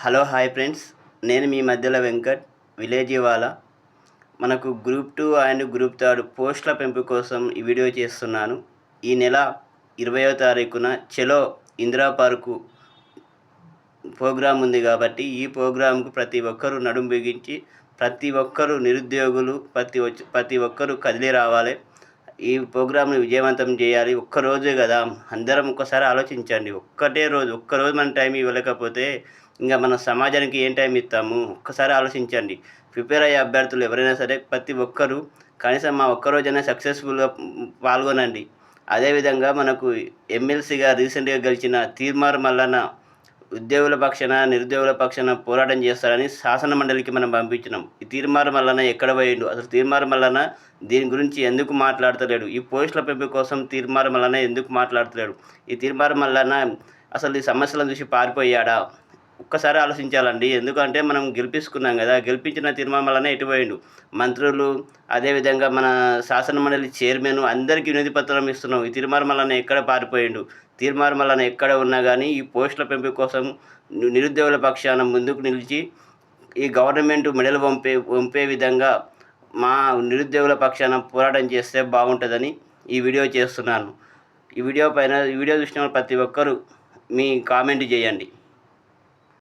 Hello hi friends. నేను మీ మధ్యలో Venkat village ఇవాళ. మనకు group two and group third పోస్టుల పెంపు కోసం ఈ వీడియో చేస్తున్నాను. ఈ నెల ఇరవయో తారీఖున చెలో ఇందిరా పార్కు ప్రోగ్రాం ఉంది కాబట్టి ఈ ప్రోగ్రాంకు ప్రతి ఒక్కరూ నడుం బిగించి ప్రతి ఒక్కరూ నిరుద్యోగులు ప్రతి ప్రతి ఒక్కరూ కదిలి రావాలి. ఈ ప్రోగ్రామ్ని విజయవంతం చేయాలి ఒక్కరోజే కదా. అందరం ఒక్కసారి ఆలోచించండి. ఒక్కటే రోజు ఒక్కరోజు మన టైం ఇవ్వలేకపోతే ఇంకా మన సమాజానికి ఏం టైం ఇస్తాము? ఒక్కసారి ఆలోచించండి. ప్రిపేర్ అయ్యే అభ్యర్థులు ఎవరైనా సరే ప్రతి ఒక్కరూ కనీసం మా ఒక్కరోజైనా సక్సెస్ఫుల్గా పాల్గొనండి. అదేవిధంగా మనకు ఎమ్మెల్సీగా రీసెంట్గా గెలిచిన తీర్మార్ మల్లన్న ఉద్యోగుల పక్షాన నిరుద్యోగుల పక్షాన పోరాటం చేస్తారని శాసన మండలికి మనం పంపించినాం. ఈ తీర్మార్ వలన ఎక్కడ పోయిండు? అసలు తీర్మానం వలన దీని గురించి ఎందుకు మాట్లాడతలేడు? ఈ పోస్టుల పెంపు కోసం తీర్మానం వలన ఎందుకు మాట్లాడతలేడు? ఈ తీర్మార్ వలన అసలు ఈ సమస్యలను చూసి పారిపోయాడా? ఒక్కసారి ఆలోచించాలండి. ఎందుకంటే మనం గెలిపించుకున్నాం కదా. గెలిపించిన తీర్మానాలనే ఎటుపోయిండు మంత్రులు అదేవిధంగా మన శాసన మండలి చైర్మన్ అందరికీ వినతి పత్రం ఇస్తున్నాం. ఈ తీర్మానం ఎక్కడ పారిపోయిండు? తీర్మానం ఎక్కడ ఉన్నా కానీ ఈ పోస్టుల పెంపు కోసం నిరుద్యోగుల పక్షాన ముందుకు నిలిచి ఈ గవర్నమెంట్ మెడలు పంపే పంపే విధంగా మా నిరుద్యోగుల పక్షాన పోరాటం చేస్తే బాగుంటుందని ఈ వీడియో చేస్తున్నాను. ఈ వీడియో పైన ఈ వీడియో చూసిన ప్రతి ఒక్కరూ మీ కామెంట్ చేయండి.